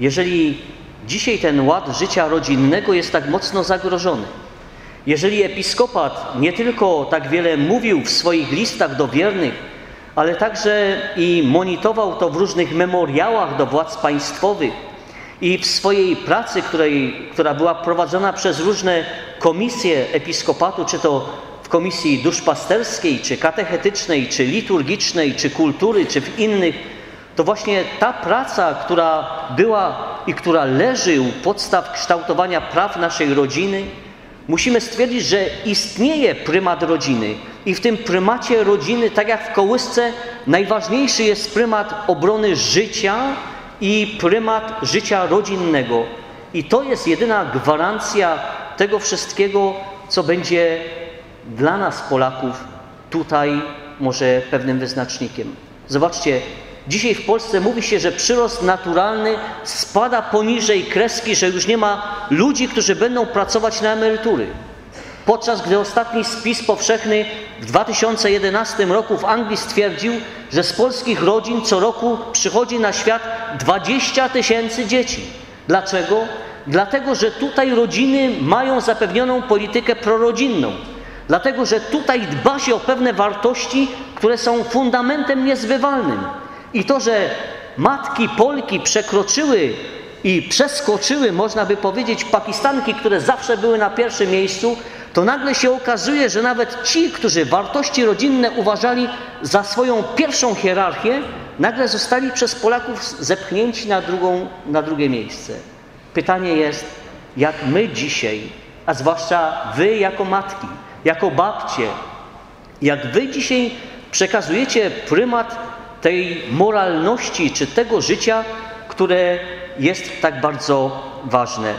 jeżeli dzisiaj ten ład życia rodzinnego jest tak mocno zagrożony, jeżeli episkopat nie tylko tak wiele mówił w swoich listach do wiernych, ale także i monitorował to w różnych memoriałach do władz państwowych i w swojej pracy, której, która była prowadzona przez różne komisje episkopatu, czy to w komisji duszpasterskiej, czy katechetycznej, czy liturgicznej, czy kultury, czy w innych, to właśnie ta praca, która była i która leży u podstaw kształtowania praw naszej rodziny, musimy stwierdzić, że istnieje prymat rodziny i w tym prymacie rodziny, tak jak w kołysce, najważniejszy jest prymat obrony życia i prymat życia rodzinnego. I to jest jedyna gwarancja tego wszystkiego, co będzie dla nas, Polaków, tutaj może pewnym wyznacznikiem. Zobaczcie, Dzisiaj w Polsce mówi się, że przyrost naturalny spada poniżej kreski, że już nie ma ludzi, którzy będą pracować na emerytury. Podczas gdy ostatni spis powszechny w 2011 roku w Anglii stwierdził, że z polskich rodzin co roku przychodzi na świat 20 tysięcy dzieci. Dlaczego? Dlatego, że tutaj rodziny mają zapewnioną politykę prorodzinną. Dlatego, że tutaj dba się o pewne wartości, które są fundamentem niezbywalnym. I to, że matki Polki przekroczyły i przeskoczyły, można by powiedzieć, Pakistanki, które zawsze były na pierwszym miejscu, to nagle się okazuje, że nawet ci, którzy wartości rodzinne uważali za swoją pierwszą hierarchię, nagle zostali przez Polaków zepchnięci na, drugą, na drugie miejsce. Pytanie jest, jak my dzisiaj, a zwłaszcza wy jako matki, jako babcie, jak wy dzisiaj przekazujecie prymat tej moralności czy tego życia, które jest tak bardzo ważne.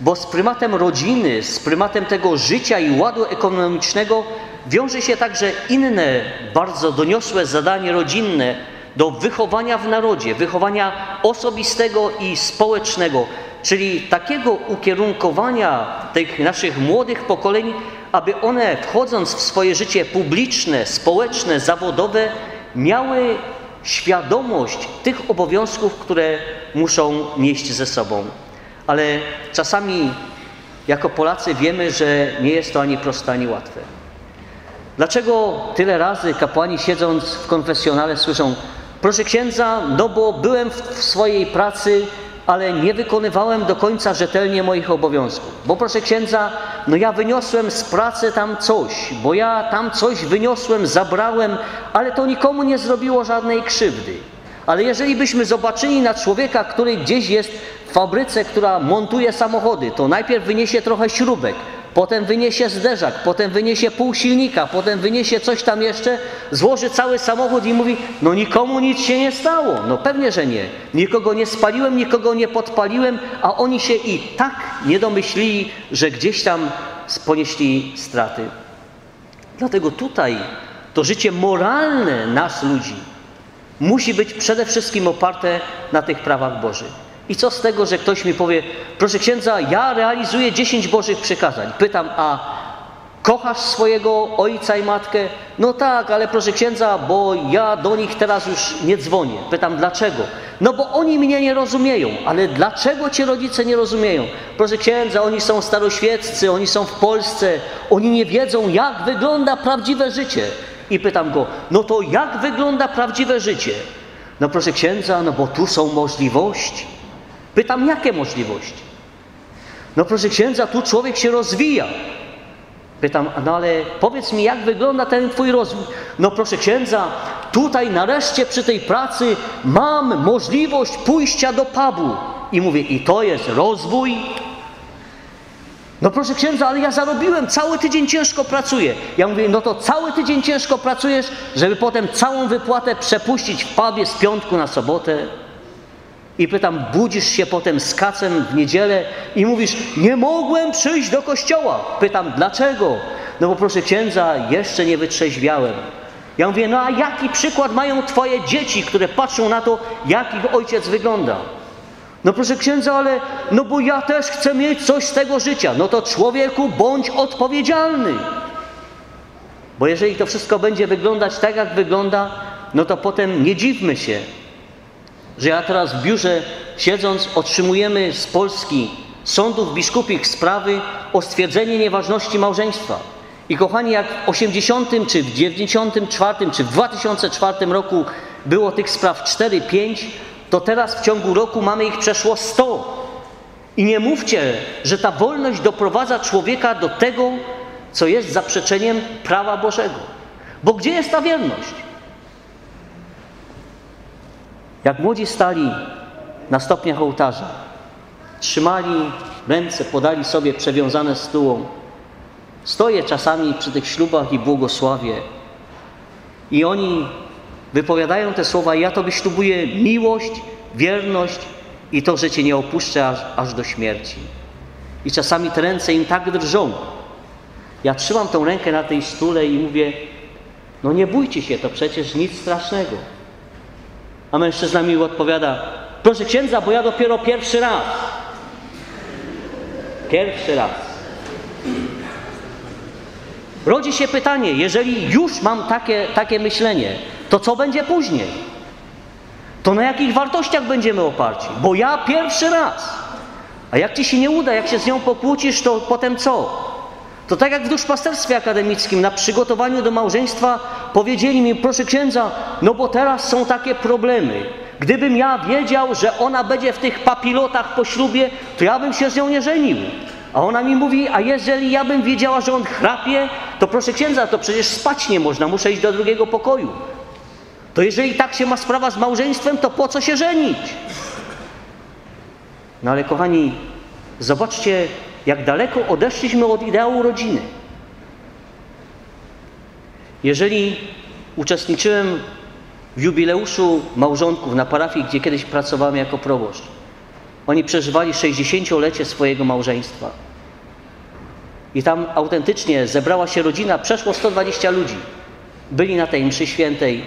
Bo z prymatem rodziny, z prymatem tego życia i ładu ekonomicznego wiąże się także inne bardzo doniosłe zadanie rodzinne do wychowania w narodzie, wychowania osobistego i społecznego, czyli takiego ukierunkowania tych naszych młodych pokoleń, aby one wchodząc w swoje życie publiczne, społeczne, zawodowe, miały świadomość tych obowiązków, które muszą nieść ze sobą. Ale czasami jako Polacy wiemy, że nie jest to ani proste, ani łatwe. Dlaczego tyle razy kapłani siedząc w konfesjonale słyszą proszę księdza, no bo byłem w swojej pracy ale nie wykonywałem do końca rzetelnie moich obowiązków. Bo proszę księdza, no ja wyniosłem z pracy tam coś, bo ja tam coś wyniosłem, zabrałem, ale to nikomu nie zrobiło żadnej krzywdy. Ale jeżeli byśmy zobaczyli na człowieka, który gdzieś jest w fabryce, która montuje samochody, to najpierw wyniesie trochę śrubek, potem wyniesie zderzak, potem wyniesie pół silnika, potem wyniesie coś tam jeszcze, złoży cały samochód i mówi, no nikomu nic się nie stało. No pewnie, że nie. Nikogo nie spaliłem, nikogo nie podpaliłem, a oni się i tak nie domyślili, że gdzieś tam ponieśli straty. Dlatego tutaj to życie moralne nas ludzi musi być przede wszystkim oparte na tych prawach Bożych. I co z tego, że ktoś mi powie, proszę księdza, ja realizuję dziesięć Bożych przykazań. Pytam, a kochasz swojego ojca i matkę? No tak, ale proszę księdza, bo ja do nich teraz już nie dzwonię. Pytam, dlaczego? No bo oni mnie nie rozumieją. Ale dlaczego cię rodzice nie rozumieją? Proszę księdza, oni są staroświeccy, oni są w Polsce, oni nie wiedzą, jak wygląda prawdziwe życie. I pytam go, no to jak wygląda prawdziwe życie? No proszę księdza, no bo tu są możliwości. Pytam, jakie możliwości? No proszę księdza, tu człowiek się rozwija. Pytam, no ale powiedz mi, jak wygląda ten twój rozwój? No proszę księdza, tutaj nareszcie przy tej pracy mam możliwość pójścia do pubu. I mówię, i to jest rozwój? No proszę księdza, ale ja zarobiłem, cały tydzień ciężko pracuję. Ja mówię, no to cały tydzień ciężko pracujesz, żeby potem całą wypłatę przepuścić w pubie z piątku na sobotę? I pytam, budzisz się potem z kacem w niedzielę i mówisz, nie mogłem przyjść do kościoła. Pytam, dlaczego? No bo proszę księdza, jeszcze nie wytrzeźwiałem. Ja mówię, no a jaki przykład mają twoje dzieci, które patrzą na to, jak ich ojciec wygląda? No proszę księdza, ale no bo ja też chcę mieć coś z tego życia. No to człowieku, bądź odpowiedzialny. Bo jeżeli to wszystko będzie wyglądać tak, jak wygląda, no to potem nie dziwmy się, że ja teraz w biurze siedząc otrzymujemy z Polski sądów biskupich sprawy o stwierdzenie nieważności małżeństwa. I kochani, jak w 80 czy w 94 czy w 2004 roku było tych spraw 4-5, to teraz w ciągu roku mamy ich przeszło 100. I nie mówcie, że ta wolność doprowadza człowieka do tego, co jest zaprzeczeniem prawa Bożego. Bo gdzie jest ta wierność? Jak młodzi stali na stopniach ołtarza, trzymali ręce, podali sobie przewiązane stułą. Stoję czasami przy tych ślubach i błogosławie. I oni wypowiadają te słowa: Ja Tobie ślubuję miłość, wierność i to, że Cię nie opuszczę aż, aż do śmierci. I czasami te ręce im tak drżą. Ja trzymam tą rękę na tej stule i mówię: No nie bójcie się, to przecież nic strasznego. A mężczyzna mi odpowiada: Proszę księdza, bo ja dopiero pierwszy raz. Pierwszy raz. Rodzi się pytanie, jeżeli już mam takie, takie myślenie, to co będzie później? To na jakich wartościach będziemy oparci? Bo ja pierwszy raz. A jak ci się nie uda, jak się z nią pokłócisz, to potem co? To tak jak w duszpasterstwie akademickim, na przygotowaniu do małżeństwa powiedzieli mi, proszę księdza, no bo teraz są takie problemy. Gdybym ja wiedział, że ona będzie w tych papilotach po ślubie, to ja bym się z nią nie żenił. A ona mi mówi, a jeżeli ja bym wiedziała, że on chrapie, to proszę księdza, to przecież spać nie można, muszę iść do drugiego pokoju. To jeżeli tak się ma sprawa z małżeństwem, to po co się żenić? No ale kochani, zobaczcie, jak daleko odeszliśmy od ideału rodziny. Jeżeli uczestniczyłem w jubileuszu małżonków na parafii, gdzie kiedyś pracowałem jako proboszcz, oni przeżywali 60-lecie swojego małżeństwa. I tam autentycznie zebrała się rodzina, przeszło 120 ludzi. Byli na tej mszy świętej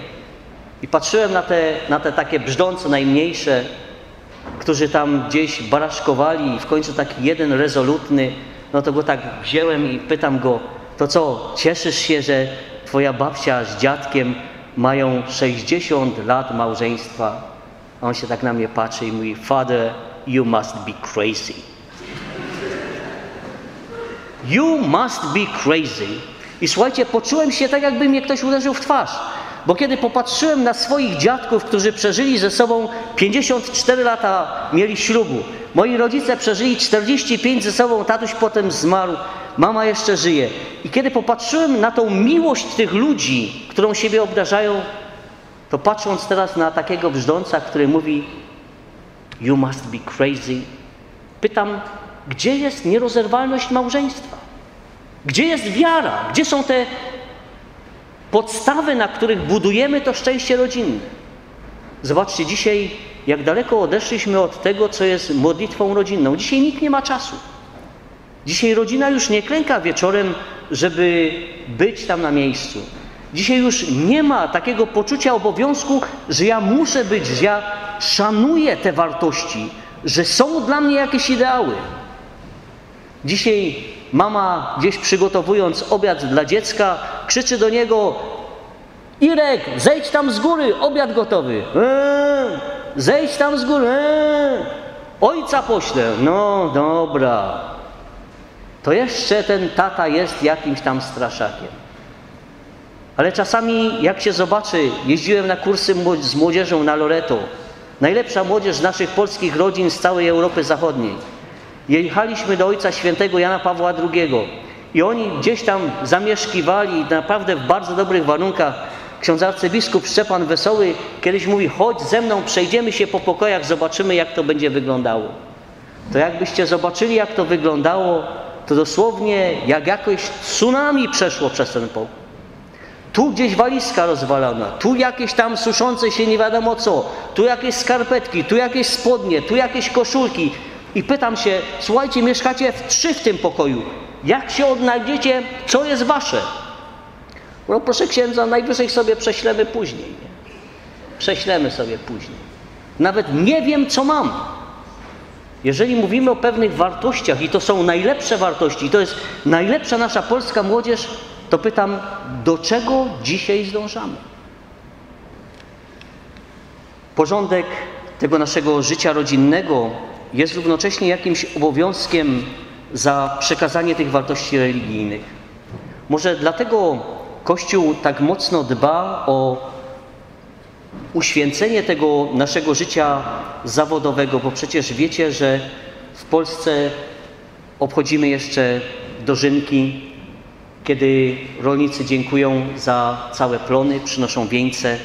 i patrzyłem na te, na te takie brzdące, najmniejsze, którzy tam gdzieś baraszkowali i w końcu taki jeden rezolutny, no to go tak wziąłem i pytam go, to co, cieszysz się, że twoja babcia z dziadkiem mają 60 lat małżeństwa? A on się tak na mnie patrzy i mówi, Father, you must be crazy. You must be crazy. I słuchajcie, poczułem się tak, jakby mnie ktoś uderzył w twarz. Bo kiedy popatrzyłem na swoich dziadków, którzy przeżyli ze sobą 54 lata, mieli ślubu. Moi rodzice przeżyli 45 ze sobą, tatuś potem zmarł, mama jeszcze żyje. I kiedy popatrzyłem na tą miłość tych ludzi, którą siebie obdarzają, to patrząc teraz na takiego brzdąca, który mówi You must be crazy, pytam, gdzie jest nierozerwalność małżeństwa? Gdzie jest wiara? Gdzie są te podstawy, na których budujemy to szczęście rodzinne. Zobaczcie, dzisiaj jak daleko odeszliśmy od tego, co jest modlitwą rodzinną. Dzisiaj nikt nie ma czasu. Dzisiaj rodzina już nie klęka wieczorem, żeby być tam na miejscu. Dzisiaj już nie ma takiego poczucia obowiązku, że ja muszę być, że ja szanuję te wartości, że są dla mnie jakieś ideały. Dzisiaj mama gdzieś przygotowując obiad dla dziecka krzyczy do niego Irek, zejdź tam z góry, obiad gotowy. Eee, zejdź tam z góry. Eee, ojca poślę. No dobra. To jeszcze ten tata jest jakimś tam straszakiem. Ale czasami jak się zobaczy, jeździłem na kursy z młodzieżą na Loreto. Najlepsza młodzież naszych polskich rodzin z całej Europy Zachodniej. Jechaliśmy do Ojca Świętego Jana Pawła II i oni gdzieś tam zamieszkiwali naprawdę w bardzo dobrych warunkach. Ksiądz arcybiskup Szczepan Wesoły kiedyś mówi, chodź ze mną, przejdziemy się po pokojach, zobaczymy jak to będzie wyglądało. To jakbyście zobaczyli jak to wyglądało, to dosłownie jak jakoś tsunami przeszło przez ten pokój. Tu gdzieś walizka rozwalona, tu jakieś tam suszące się nie wiadomo co, tu jakieś skarpetki, tu jakieś spodnie, tu jakieś koszulki. I pytam się, słuchajcie, mieszkacie w trzy w tym pokoju. Jak się odnajdziecie, co jest wasze? No proszę księdza, najwyżej sobie prześlemy później. Nie? Prześlemy sobie później. Nawet nie wiem, co mam. Jeżeli mówimy o pewnych wartościach i to są najlepsze wartości, i to jest najlepsza nasza polska młodzież, to pytam, do czego dzisiaj zdążamy? Porządek tego naszego życia rodzinnego jest równocześnie jakimś obowiązkiem za przekazanie tych wartości religijnych. Może dlatego Kościół tak mocno dba o uświęcenie tego naszego życia zawodowego, bo przecież wiecie, że w Polsce obchodzimy jeszcze dożynki, kiedy rolnicy dziękują za całe plony, przynoszą wieńce.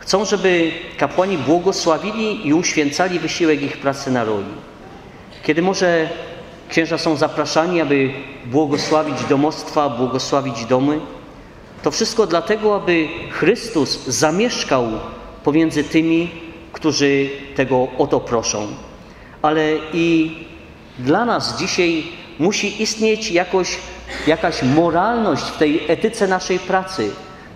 Chcą, żeby kapłani błogosławili i uświęcali wysiłek ich pracy na roli. Kiedy może księża są zapraszani, aby błogosławić domostwa, błogosławić domy, to wszystko dlatego, aby Chrystus zamieszkał pomiędzy tymi, którzy tego o to proszą. Ale i dla nas dzisiaj musi istnieć jakoś, jakaś moralność w tej etyce naszej pracy.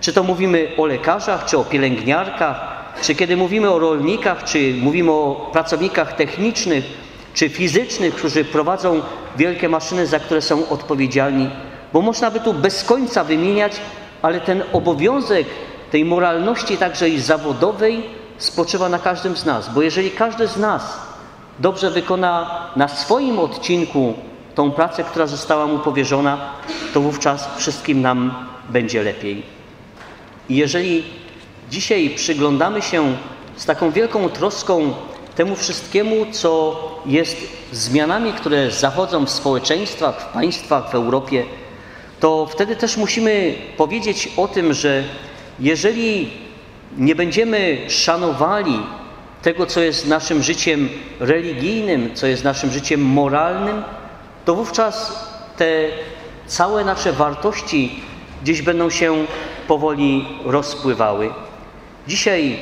Czy to mówimy o lekarzach, czy o pielęgniarkach, czy kiedy mówimy o rolnikach, czy mówimy o pracownikach technicznych, czy fizycznych, którzy prowadzą wielkie maszyny, za które są odpowiedzialni. Bo można by tu bez końca wymieniać, ale ten obowiązek tej moralności także i zawodowej spoczywa na każdym z nas. Bo jeżeli każdy z nas dobrze wykona na swoim odcinku tą pracę, która została mu powierzona, to wówczas wszystkim nam będzie lepiej. I jeżeli dzisiaj przyglądamy się z taką wielką troską temu wszystkiemu, co jest zmianami, które zachodzą w społeczeństwach, w państwach, w Europie, to wtedy też musimy powiedzieć o tym, że jeżeli nie będziemy szanowali tego, co jest naszym życiem religijnym, co jest naszym życiem moralnym, to wówczas te całe nasze wartości gdzieś będą się powoli rozpływały. Dzisiaj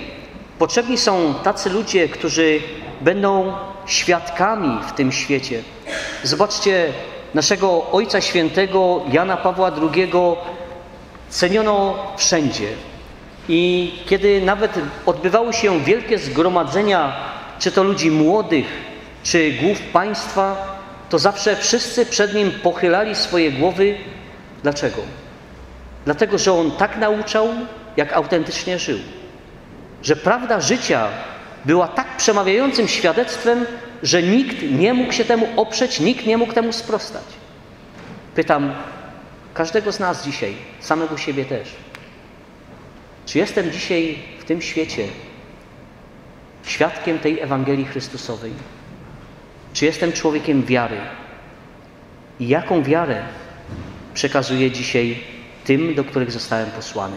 potrzebni są tacy ludzie, którzy będą świadkami w tym świecie. Zobaczcie, naszego Ojca Świętego Jana Pawła II ceniono wszędzie. I kiedy nawet odbywały się wielkie zgromadzenia, czy to ludzi młodych, czy głów państwa, to zawsze wszyscy przed nim pochylali swoje głowy. Dlaczego? Dlatego, że on tak nauczał, jak autentycznie żył. Że prawda życia była tak przemawiającym świadectwem, że nikt nie mógł się temu oprzeć, nikt nie mógł temu sprostać. Pytam każdego z nas dzisiaj, samego siebie też. Czy jestem dzisiaj w tym świecie świadkiem tej Ewangelii Chrystusowej? Czy jestem człowiekiem wiary? I jaką wiarę przekazuję dzisiaj tym, do których zostałem posłany?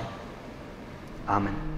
Amen.